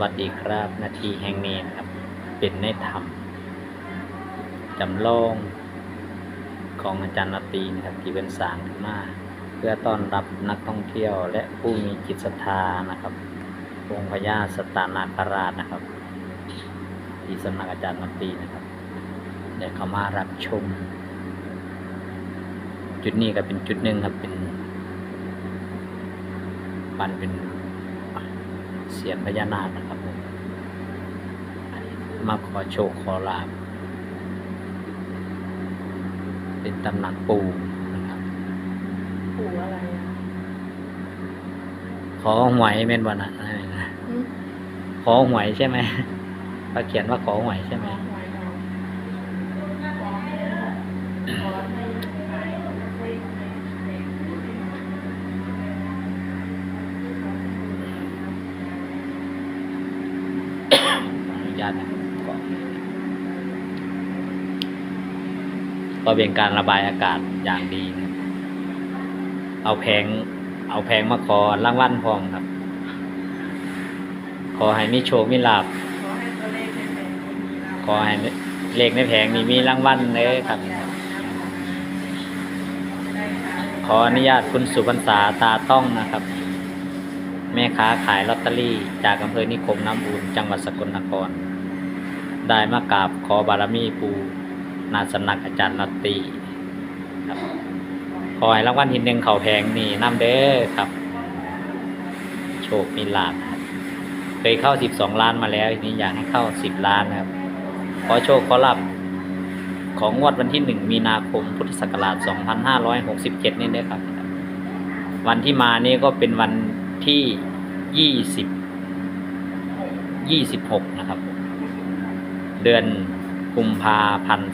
วัสดีครับนาทีแห่งนี้นะครับ เป็นในธรรมจำลองของอาจารย์นตรีนะครับที่เป็นสางขึ้นมาเพื่อต้อนรับนักท่องเที่ยวและผู้มีจิตศรัทธานะครับองค์พญาสตานาคราชนะครับ ที่สำนักอาจารย์นตรีนะครับได้เข้ามารับชม จุดนี้ก็เป็นจุดหนึ่งครับเป็นบันเป็นเสียนพญานาค มมาขอโชคขอลาบเป็นตำหนักปูนะครับ ปูอะไรอะขอหวยเม่นวันนะอะไรนะอืมขอหวยใช่ไหมเขาเขียนว่าขอหวยใช่ไหมหวยเราขอให้หาย ขออนุญาตนะครับก็ ก็เป็นการระบายอากาศอย่างดีนะครับเอาแพงเอาแพงมาขอร่างวัลพอมครับ ขอให้มีโชคมีลาบขอให้เลขในแผงมีเราขอให้เลขในแผงนี้มีรางวัลเลยครับ ขออนุญาตคุณสุพรรษาตาต้องนะครับ แม่ค้าขายลอตเตอรี่ จากอำเภอนิคมน้ำอุ่นจังหวัดสกลนคร ได้มากราบขอบารมีปู นาสำนักอาจารย์นตตีครับขอให้รางวัลที่หนึ่งเขาแพงนี่น้ำเด้อครับ โชคมีลาบเคยเข้าสิบสองล้านมาแล้วทีนี้อยากให้เข้าสิบล้านนะครับ ขอโชคขอลาบของงวดวันที่หนึ่งมีนาคมพุทธศักราช2567นี่นะครับ วันที่มานี่ก็เป็นวันที่20 26นะครับ เดือน กุมภาพันธ์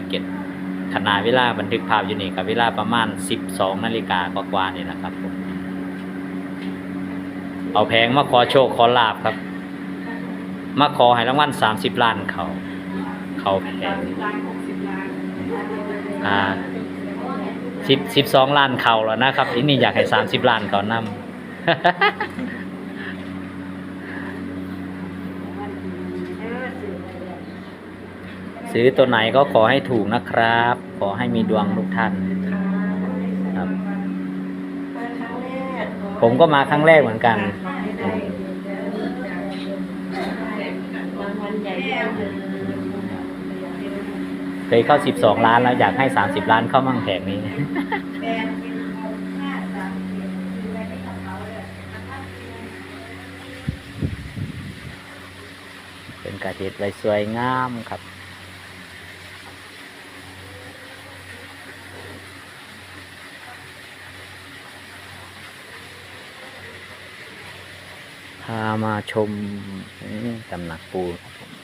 2567ขณะเวลาบันทึกภาพอยู่นี่กับเวลาประมาณ12นาฬิกากว่าๆนี่นะครับผมเอาแพงมาขอโชคขอลาบครับ มาขอให้รางวัล30ล้านเขา เขาแพสางมสิบล้านหกสิบล้านอ่าสิบสิบสองล้านเขาแล้วนะครับที่นี่อยากให้สามสิบล้านเขานำ ซื้อตัวไหนก็ขอให้ถูกนะครับ ขอให้มีดวงทุกท่านครับ ผมก็มาครั้งแรกเหมือนกันรางวัลใหญ่เลยเคยเข้าสิบสองล้านแล้วอยากให้สามสิบล้านเข้ามั่งแผงนี้ เป็นกระเจ็ดไว้สวยงามครับ พามาชมตำหนักปูครับผม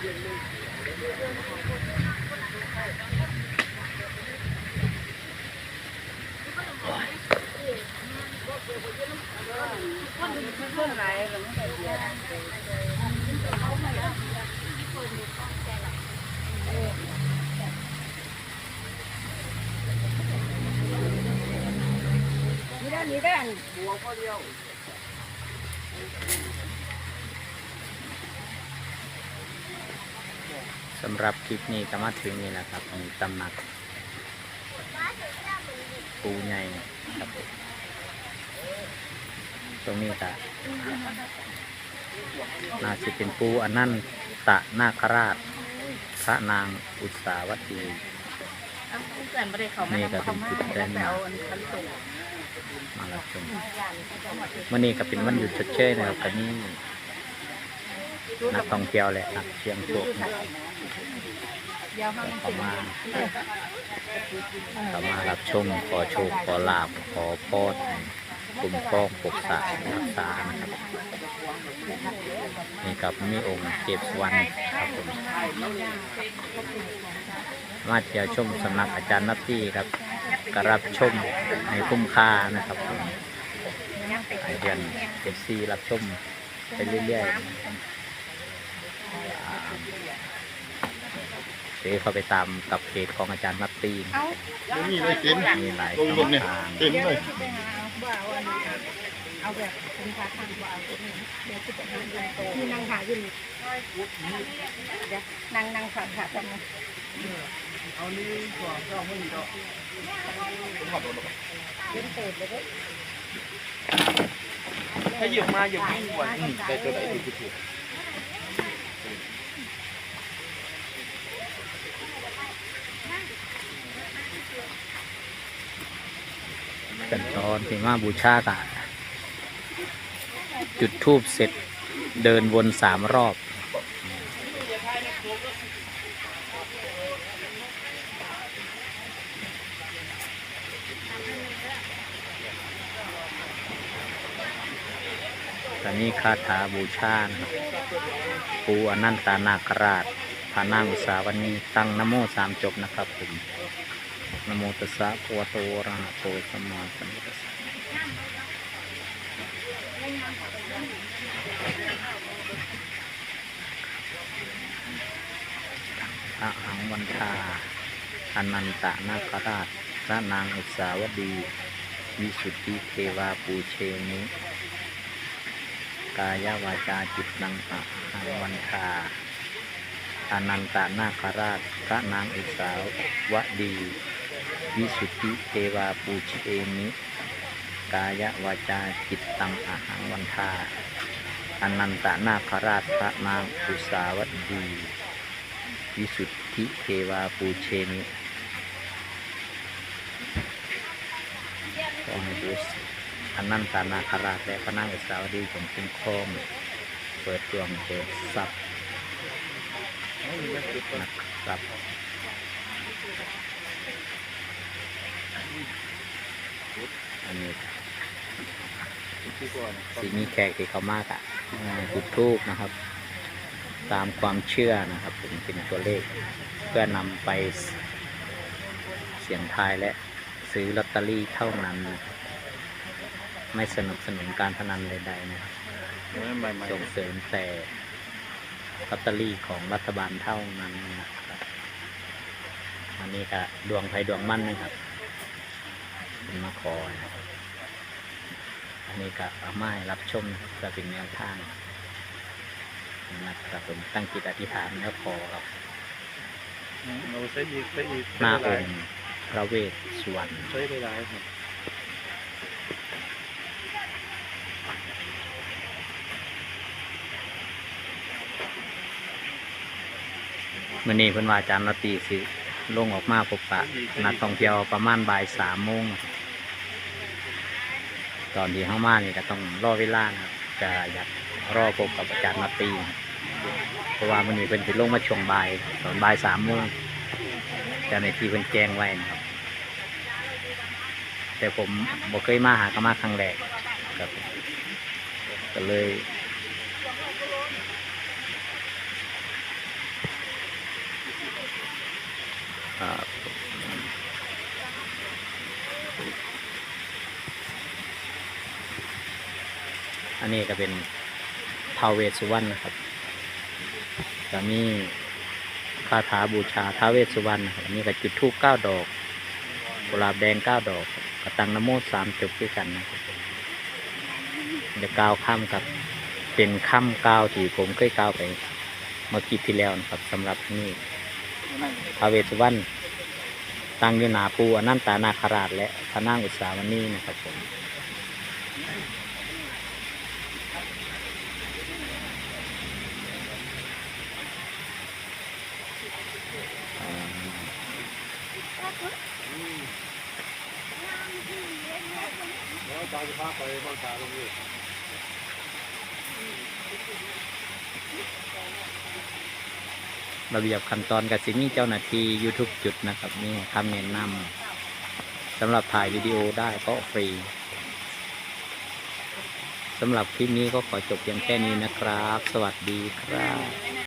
นี่ได้นี่ได้บวกคนเดียวำหรับคลิปนี้ก็มาถึงนี่แหละครับมีตำหนักปูใหญ่ครับตรงนี้ก็น่าจะเป็นปูอน,นันตะนาคราช พระนางอุตสาวดีเกิดประเด็นเขาไม่นี่ก็เป็นเขาจุดมาแดนไปเอาอันคังมารับชมวันนี้ก็เป็นวันหยุดชดเชยนะครับก็นี่นักท่องเที่ยวแหละนักเชียงโชคนะ เข้ามาเข้ามารับชมขอโชคขอลาบขอพรคุ้มครองปกษารักษานะครับนี่กับมีองค์เก็บสวรรณครับผมมาเที่ยวชมสำนักอาจารย์นัตตี้ครับกรับชมในคุ้มค่านะครับผมให้เดือนเจ็ดซีรับชมไปเรื่อยๆ เดี๋ยวเข้าไปตามกับเพจของอาจารย์นัตตี้เอาไม่มีเลยเต็นมีหลายลงช่บอนงเนี่ยทาง เต็นเลยไปหาว่าเอาอันนี้เอาแบบคุณค้าทางว่าเอาตัวนี้เดี๋ยวจะไปหาเงินโตที่นั่งหาอยู่นี่เดี๋ยวนั่งนั่งฝากขาจำนะถ้าหยิบมาหยิบไม่หวนแต่ตัวไหนที่ถูก กันตอนที่มาบูชากะจุดทูบเสร็จเดินวนสามรอบ ตอนนี้คาถาบูชานะครับปูอนันตานาคราชพานั่งอุสาวันนี้ตั้งนโมสามจบนะครับผม นโมตัสสะภะคะวะโตอะระหะโตสัมมาสัมพุทธัสสะอะหังวันทาอนันตนาคราชพระนางอุสาวดี วิสุทธิเทวาปูเชนิกายวาจาจิตนังอะหังวันทาอนันตนาคราชพระนางอุสาวดี วิสุทธิเทวาปูเชมิ กายวาจาจิตตังอะหังวันทาอนันตนาคราชพระนางอุสาวดี วิสุทธิเทวาปูเชมิอให้ดูสิอนันตานาคาราชและพระนางอุสาวดีจงคุ้มครองเปิดดวงเปิดทรัพย์นะครับ อันนี้สีมีแขกที่เขามากอะอ่าจุดทูบนะครับ ตามความเชื่อนะครับผมเป็นตัวเลข เพื่อนำไปเสี่ยงทายและซื้อลอตเตอรี่เท่านั้นนะครับไม่สนับสนุนการพนันใดๆนะครับใบไม้ส่งเสริมแต่ลอตเตอรี่ของรัฐบาลเท่านั้นนะครับอันนี้ก็ดวงไฟดวงมั่นนะครับเป็นมาขอนะครับอั นนี้ก็เอาไมาให้รับชมจะเป็นแนวทางนะครับผมตั้งจิตอธิษฐานแล้วขอครับเราใช้อีกใช้อีกหน้าองค์พระเวสสุวรรณใช้ได้หลายครับมื่อนี้เพิ่นว่าอาจารย์นตรีสิลงออกมาพบปะนักท่องเที่ยวประมาณบ่ายสามโมงนะครับ ตอนที่เข้ามานี่ก็ต้องรอเวลานะครับจะอยากรอพบกับอาจารย์นตรีนะครับเพราะว่ามื่อนี้เป็นสิลงมาช่วงบ่ายตอนบ่ายสามโมงจะในที่เพิ่นแจ้งไว้นะครับแต่ผมบ่เคยมาหาก็มาครั้งแรกครับก็เลย นนี้ก็เป็นท้าวเวสุวรรณนะครับจะมีคาถาบูชาท้าเวสุวรรณนะครับอันนี้ก็จุดธูปเก้าดอกกุหลาบแดงเก้าดอกกระตังนโมสามจบด้วยกันนะครับเดี๋ยวกาวข้ามกับเป็นข้ามกาวที่ผมเคยกาวไป เมื่อคลิปที่แล้วนะครับสำหรับนี่พระเวสสุวรรณตั้งอยู่หนาปูอนันตานาคราชและพระนางอุตสาวนีนะครับผม อ่าระเบียบขั้นตอนกับสิมีเจ้าหน้าที่ยูทูบจุดนะครับนี่คำแนะนำสำหรับถ่ายวิดีโอได้ก็ฟรี สำหรับคลิปนี้ก็ขอจบเพียงแค่นี้นะครับ สวัสดีครับ